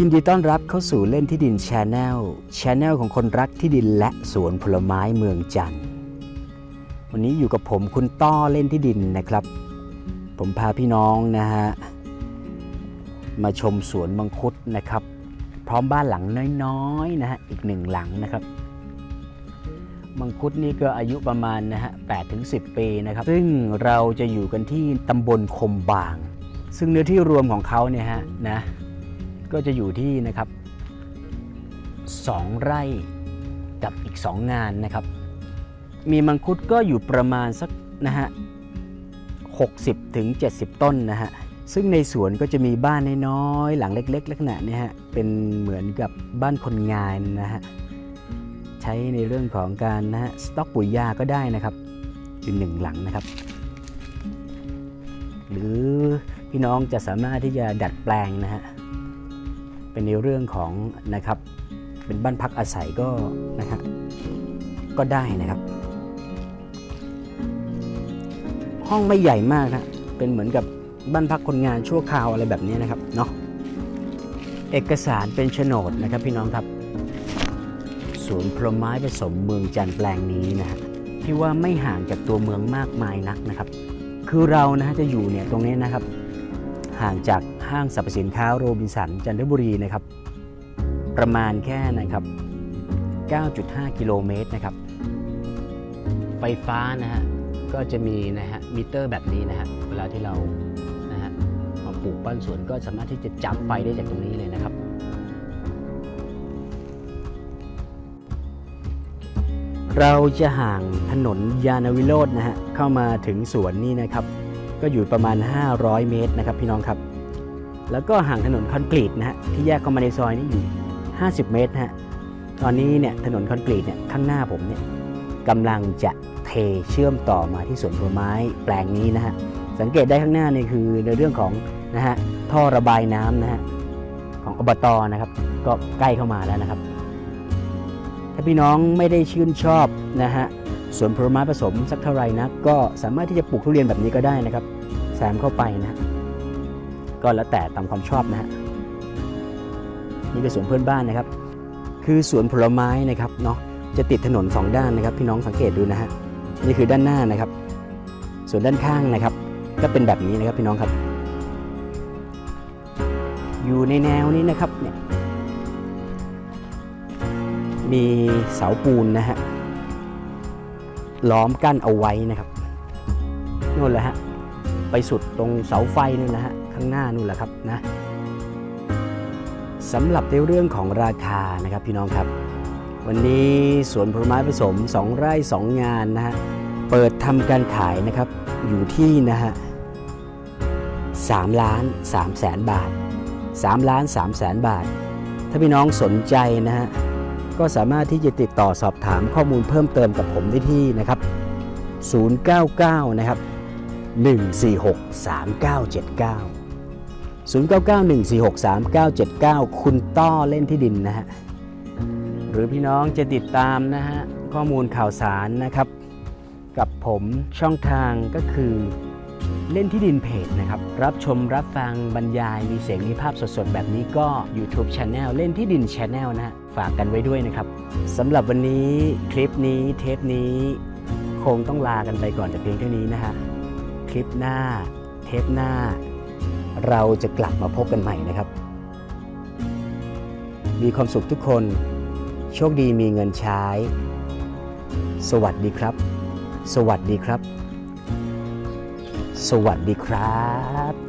ยินดีต้อนรับเข้าสู่เล่นที่ดินชาแนลชาแนลของคนรักที่ดินและสวนผลไม้เมืองจันทร์วันนี้อยู่กับผมคุณต้อเล่นที่ดินนะครับ ผมพาพี่น้องนะฮะมาชมสวนมังคุดนะครับ พร้อมบ้านหลังน้อยๆนะฮะอีกหนึ่งหลังนะครับ มังคุดนี่ก็อายุประมาณนะฮะ8ถึง10ปีนะครับ ซึ่งเราจะอยู่กันที่ตำบลคมบาง ซึ่งเนื้อที่รวมของเขาเนี่ยฮะนะ ก็จะอยู่ที่นะครับ2ไร่กับอีก 2 งานนะครับ มีมังคุดก็อยู่ประมาณสักนะฮะ60ถึง70 ต้นนะฮะ ซึ่งในสวนก็จะมีบ้านน้อยๆหลังเล็ก ๆ ลักษณะเนี้ฮะ เป็นเหมือนกับบ้านคนงานนะฮะ ใช้ในเรื่องของการนะฮะ สต็อกปุ๋ยยาก็ได้นะครับ อยู่หนึ่งหลังนะครับ หรือพี่น้องจะสามารถที่จะดัดแปลงนะฮะ เป็นในเรื่องของนะครับเป็นบ้านพักอาศัยก็นะฮะก็ได้นะครับ ห้องไม่ใหญ่มากนะเป็นเหมือนกับบ้านพักคนงานชั่วคราวอะไรแบบนี้นะครับเนาะเอกสารเป็นโฉนดนะครับพี่น้องครับสวนผลไม้ผสมเมืองจันแปลงนี้นะฮะที่ว่าไม่ห่างจากตัวเมืองมากมายนักนะครับ คือเรานะจะอยู่เนี่ยตรงนี้นะครับ ห่างจาก ห้างสรรพสินค้าโรบินสันจันทบุรีนะครับ ประมาณแค่นะครับ 9.5 กิโลเมตรนะครับ ไฟฟ้านะฮะก็จะมีนะฮะมิเตอร์แบบนี้นะฮะเวลาที่เรานะฮะมาปลูกบ้านสวนก็สามารถที่จะจับไฟได้จากตรงนี้เลยนะครับ เราจะห่างถนนยานวิโรจน์นะฮะเข้ามาถึงสวนนี่นะครับ ก็อยู่ประมาณ 500 เมตรนะครับ พี่น้องครับ แล้วก็ห่างถนนคอนกรีตนะฮะที่แยกเข้ามาในซอยนี่อยู่ 50 เมตรนะฮะตอนนี้เนี่ยถนนคอนกรีตเนี่ยข้างหน้าผมเนี่ยกำลังจะเทเชื่อมต่อมาที่สวนผลไม้แปลงนี้นะฮะสังเกตได้ข้างหน้านี่คือในเรื่องของนะฮะท่อระบายน้ำนะฮะของอบตนะครับ ก็ใกล้เข้ามาแล้วนะครับ ถ้าพี่น้องไม่ได้ชื่นชอบนะฮะสวนผลไม้ผสมสักเท่าไหร่นะก็สามารถที่จะปลูกทุเรียนแบบนี้ก็ได้นะครับแซมเข้าไปนะ ก็แล้วแต่ตามความชอบนะฮะนี่เป็นสวนเพื่อนบ้านนะครับ คือสวนผลไม้นะครับเนาะจะติดถนนสองด้านนะครับ พี่น้องสังเกตดูนะฮะนี่คือด้านหน้านะครับ ส่วนด้านข้างนะครับ ก็เป็นแบบนี้นะครับพี่น้องครับ อยู่ในแนวนี้นะครับเนี่ยมีเสาปูนนะฮะล้อมกั้นเอาไว้นะครับนู่นแหละฮะไปสุดตรงเสาไฟนู่นนะฮะ ข้างหน้านู่นแหละครับนะสำหรับในเรื่องของราคานะครับพี่น้องครับ วันนี้สวนผลไม้ผสม 2 ไร่ 2 งานนะฮะเปิดทำการขายนะครับอยู่ที่นะฮะ3ล้าน3แสนบาท3ล้าน3แสนบาท ถ้าพี่น้องสนใจนะฮะก็สามารถที่จะติดต่อสอบถามข้อมูลเพิ่มเติมกับผมได้ที่นะครับ 099 นะครับ 146 3979 099146 3979 คุณต้อเล่นที่ดินนะฮะ หรือพี่น้องจะติดตามนะฮะ ข้อมูลข่าวสารนะครับ กับผมช่องทางก็คือเล่นที่ดินเพจนะครับ รับชมรับฟังบรรยายมีเสียงมีภาพสดๆ แบบนี้ก็ YouTube Channel เล่นที่ดิน Channel นะฮะ ฝากกันไว้ด้วยนะครับสำหรับวันนี้คลิปนี้เทปนี้ คงต้องลากันไปก่อนแต่เพียงเท่านี้นะฮะคลิปหน้า เทปหน้า เราจะกลับมาพบกันใหม่นะครับ มีความสุขทุกคน โชคดีมีเงินใช้ สวัสดีครับ สวัสดีครับ สวัสดีครับ